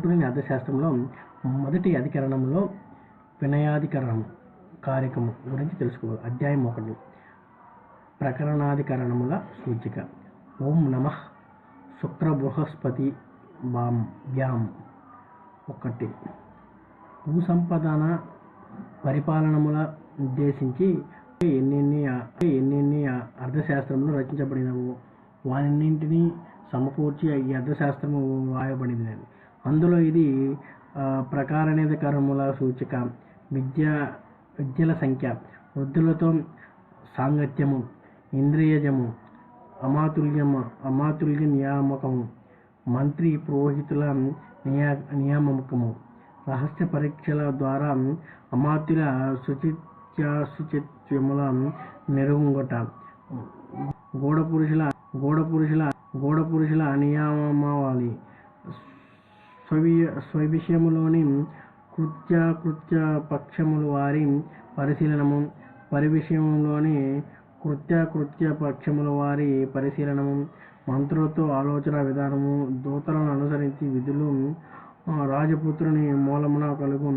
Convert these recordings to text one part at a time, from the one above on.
కౌటుల్ని అర్థశాస్త్రంలో మొదటి అధికరణంలో వినయాధికరణం కార్యక్రమం గురించి తెలుసుకోవాలి. అధ్యాయం ఒకటి. ప్రకరణాధికరణముల సూచిక. ఓం నమ శుక్ర బృహస్పతి బాం వ్యాం. ఒకటి. భూ సంపదన పరిపాలనముల ఉద్దేశించి ఎన్నెన్ని ఎన్నెన్ని అర్థశాస్త్రములు రచించబడినవు వానిన్నింటినీ సమకూర్చి ఈ అర్థశాస్త్రము వ్రాయబడింది అందులో ఇది ఆ, కర్మల సూచిక. విద్య విద్యల సంఖ్య. వృద్ధులతో సాంగత్యము. ఇంద్రియజము. అమాతుల్యము అమాతుల్య నియామకము. మంత్రి పురోహితుల నియా నియామకము. రహస్య పరీక్షల ద్వారా అమాత్యుల శుచిత్యాశుచిత్యముల నెరుగుంగట గోడ పురుషుల గోడ పురుషుల గోడ పురుషుల నియామవాలి. స్వవియ స్వవిషయములోని కృత్య కృత్య పక్షములు వారి పరిశీలనము పరివిషయంలోని కృత్య కృత్య పక్షముల వారి పరిశీలనము మంత్రులతో ఆలోచన విధానము దూతలను అనుసరించి విధులు రాజపుత్రుని మూలమున కలుగు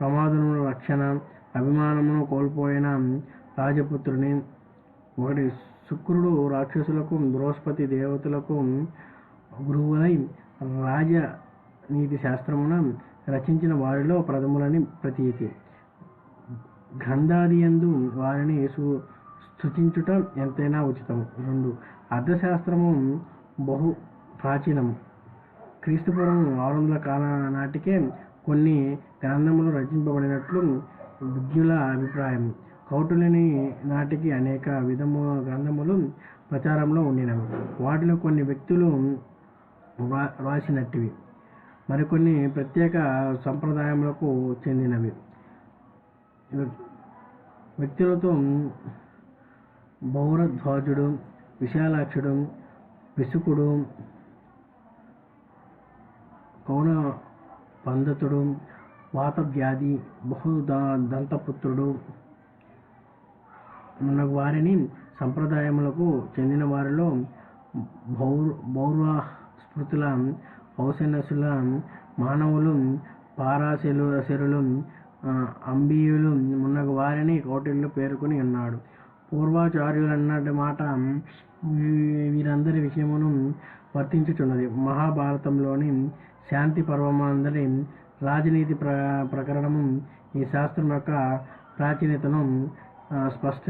ప్రమాదముల రక్షణ అభిమానమును కోల్పోయిన రాజపుత్రుని. ఒకటి శుక్రుడు రాక్షసులకు బృహస్పతి దేవతలకు గురువులై రాజ నీతి శాస్త్రమున రచించిన వారిలో ప్రథములని ప్రతీతి. గ్రంథాదియందు వారిని సు స్థుతించుట ఎంతైనా ఉచితము. రెండు అర్థశాస్త్రము బహు ప్రాచీనం క్రీస్తుపూర్వం ఆరు వందల కాల నాటికే కొన్ని గ్రంథములు రచింపబడినట్లు విజ్ఞుల అభిప్రాయం. కౌటులని నాటికి అనేక విధము గ్రంథములు ప్రచారంలో ఉండినవి. వాటిలో కొన్ని వ్యక్తులు వ్రా- వ్రాసినట్టివి. మరికొన్ని ప్రత్యేక సంప్రదాయములకు చెందినవి. వ్యక్తులతో బౌరధ్వాజుడు విశాలాక్షుడు పిసుకుడు కౌన పందతుడు వాతవ్యాధి బహు ద- దంతపుత్రుడు ఉన్న వారిని సంప్రదాయములకు చెందిన వారిలో బౌర్ బౌర్వ స్మృతుల ఔసనసుల మానవులు పారాశెలు శరులు అంబీయులు మున్నగు వారిని కౌటిల్యులు పేర్కొని ఉన్నాడు పూర్వాచార్యులు అన్నటి మాట వీరందరి విషయమును వర్తించుచున్నది. మహాభారతంలోని శాంతి పర్వమందరి రాజనీతి ప్ర ప్రకరణము ఈ శాస్త్రం యొక్క ప్రాచీనతను స్పష్ట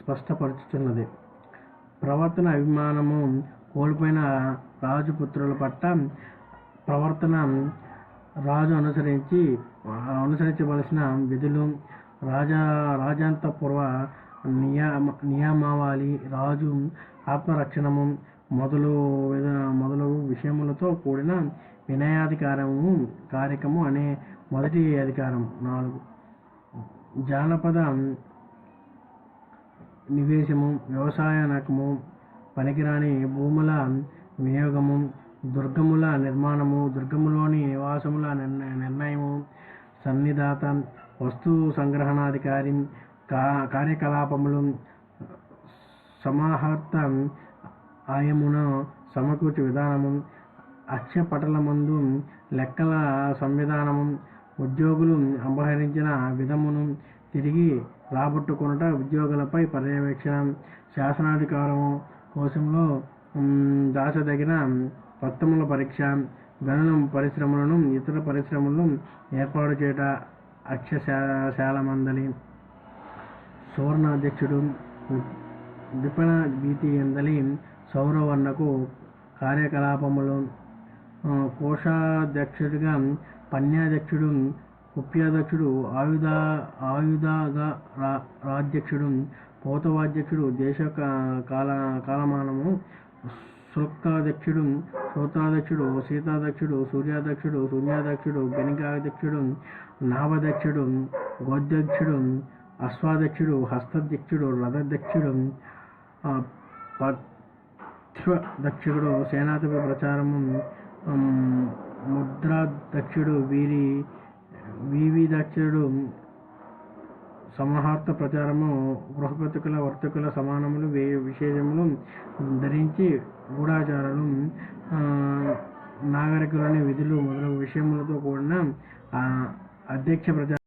స్పష్టపరుచుచున్నది. ప్రవర్తన అభిమానము కోల్పోయిన రాజుపుత్రుల పట్ల ప్రవర్తన రాజు అనుసరించి అనుసరించవలసిన విధులు రాజా రాజాంతపూర్వ నియామ నియమావళి రాజు ఆత్మరక్షణము మొదలు విధ- మొదలగు విషయములతో కూడిన వినయాధికారము కార్యక్రమం అనే మొదటి అధికారం. నాలుగు. జానపద నివేశము వ్యవసాయ నకము పనికిరాని భూముల వినియోగము దుర్గముల నిర్మాణము దుర్గములోని నివాసముల నిర్ణయ నిర్ణయము సన్నిధాత వస్తు సంగ్రహణాధికారి కా కార్యకలాపములు సమాహర్త ఆయమున సమకూర్చు విధానము అక్షపటలమందు లెక్కల సంవిధానము ఉద్యోగులు అపహరించిన విధమును తిరిగి రాబట్టుకొనుట ఉద్యోగులపై పర్యవేక్షణ శాసనాధికారము కోశంలో దాచదగిన పత్తముల పరీక్ష గనుల పరిశ్రమలను ఇతర పరిశ్రమలను ఏర్పాటు చేయట అక్షశాల మందలి సువర్ణ అధ్యక్షుడు విపణ భీతి ఎందలి సౌరవర్ణకు కార్యకలాపములు. కోశాధ్యక్షుడిగా పన్యాధ్యక్షుడు కుప్యాధ్యక్షుడు ఆయుధ ఆయుధగా రాధ్యక్షుడు పోతవాధ్యక్షుడు దేశ కాల కాలమానము శుల్కాధ్యక్షుడు శ్రోతాధ్యక్షుడు సీతాధ్యక్షుడు సూర్యాధ్యక్షుడు శూన్యాధ్యక్షుడు గణికాధ్యక్షుడు నాభధ్యక్షుడు గోధ్యక్షుడు అశ్వాధ్యక్షుడు హస్తాధ్యక్షుడు రథాధ్యక్షుడు ఆ, సేనాధిపతి ప్రచారము ముద్రాధ్యక్షుడు వీరి వివిధక్షుడు సమాహార్త ప్రచారము గృహపతికుల వర్తకుల సమానములు వే విశేషములు ధరించి గూఢాచారాలు ఆ, నాగరికులని విధులు మొదలగు విషయములతో కూడిన ఆ, అధ్యక్ష ప్రచారం